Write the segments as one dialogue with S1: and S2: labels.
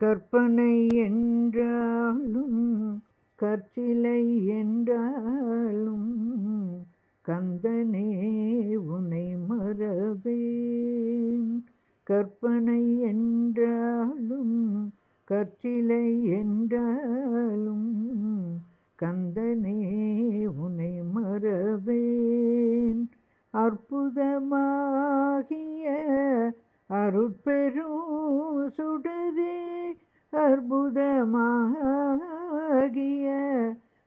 S1: கற்பனை என்றாலும் கற்சிலை என்றாலும் கந்தனே உனை மறவேன். கற்பனை என்றாலும் கற்சிலை என்றாலும் கந்தனே உனை மறவேன். அற்புதமாகிய அருட்பெரும் சுடரே அற்புதமாகிய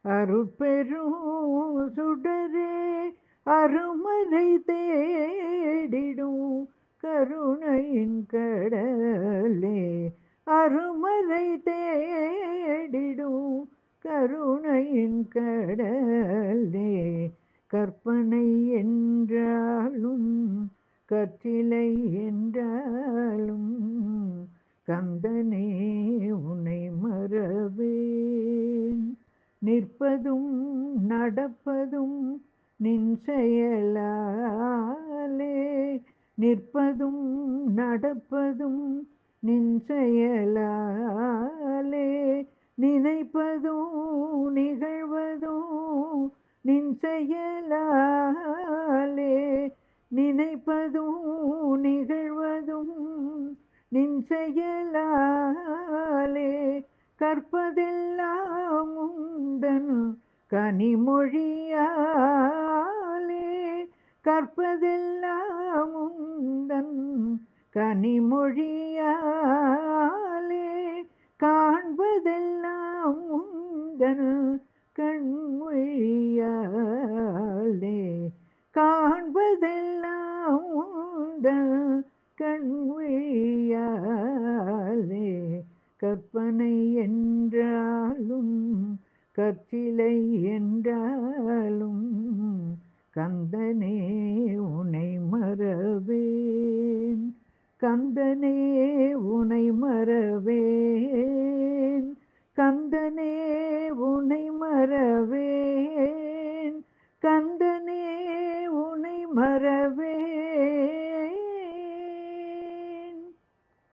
S1: அருட்பெரும் சுடரே அருமலை தேடிடும் கருணையின் கடலே. அருமலை தேடிடும் கருணையின் கடலே. கற்பனை என்றாலும் கற்றிலை என்றாலும் கந்தனே உனை மறவேன். நிற்பதும் நடப்பதும் நின் செயலாலே. நிற்பதும் நடப்பதும் நின் செயலாலே. நினைப்பதும் நிகழ்வதும் நின் செயலாலே. நினைப்பதும் நிகழ் செயலாலே கற்பதெல்லாம் உந்தன் கனிமொழியாலே கற்பதெல்லாம் உந்தன் கனிமொழியாலே காண்பதெல்லாம் உந்தன் கண்மொழியாலே காண்பதெல்லாம் உந்தன் கண்மொழியாலே கற்பனை என்றாலும் கற்றிலை என்றாலும் கந்தனே உனை மறவேன். கந்தனே உனை மறவேன். கந்தனே உனை மறவேன். கந்தனே உனை மறவேன்